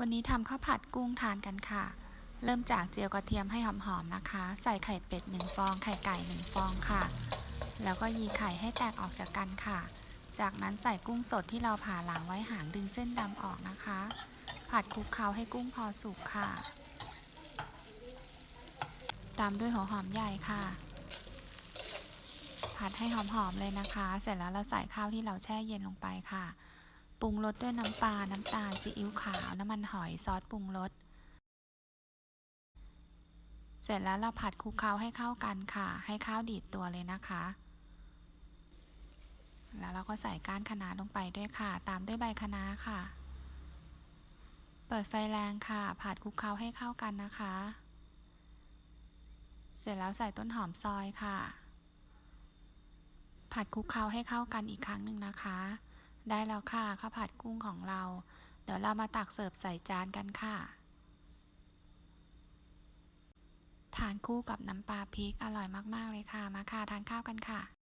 วันนี้ทำข้าวผัดกุ้งทานกันค่ะ เริ่มจากเจียวกระเทียมให้หอมๆนะคะ ใส่ไข่เป็ด1ฟอง ไข่ไก่1ฟองค่ะ แล้วก็ยีไข่ให้แตกออกจากกันค่ะ จากนั้นใส่กุ้งสดที่เราผ่าหลังไว้หางดึงเส้นดำออกนะคะ ผัดคลุกเคล้าให้กุ้งพอสุกค่ะ ตามด้วยหัวหอมใหญ่ค่ะ ผัดให้หอมๆเลยนะคะ เสร็จแล้วเราใส่ข้าวที่เราแช่เย็นลงไปค่ะ รุงรสด้วยน้ำปลา น้ำตาล ซีอิ๊วขาว น้ำมันหอย ซอสปรุงรส เสร็จแล้วเราผัดคลุกเคล้าให้เข้ากันค่ะ ให้ข้าวดีดตัวเลยนะคะ แล้วเราก็ใส่ก้านคะน้าลงไปด้วยค่ะ ตามด้วยใบคะน้าค่ะ เปิดไฟแรงค่ะ ผัดคลุกเคล้าให้เข้ากันนะคะ เสร็จแล้วใส่ต้นหอมซอยค่ะ ผัดคลุกเคล้าให้เข้ากันอีกครั้งหนึ่งนะคะ ได้แล้วค่ะข้าวผัดกุ้งของเรา เดี๋ยวเรามาตักเสิร์ฟใส่จานกันค่ะ ทานคู่กับน้ำปลาพริกอร่อยมาก ๆ เลยค่ะ มาค่ะ ทานข้าวกันค่ะ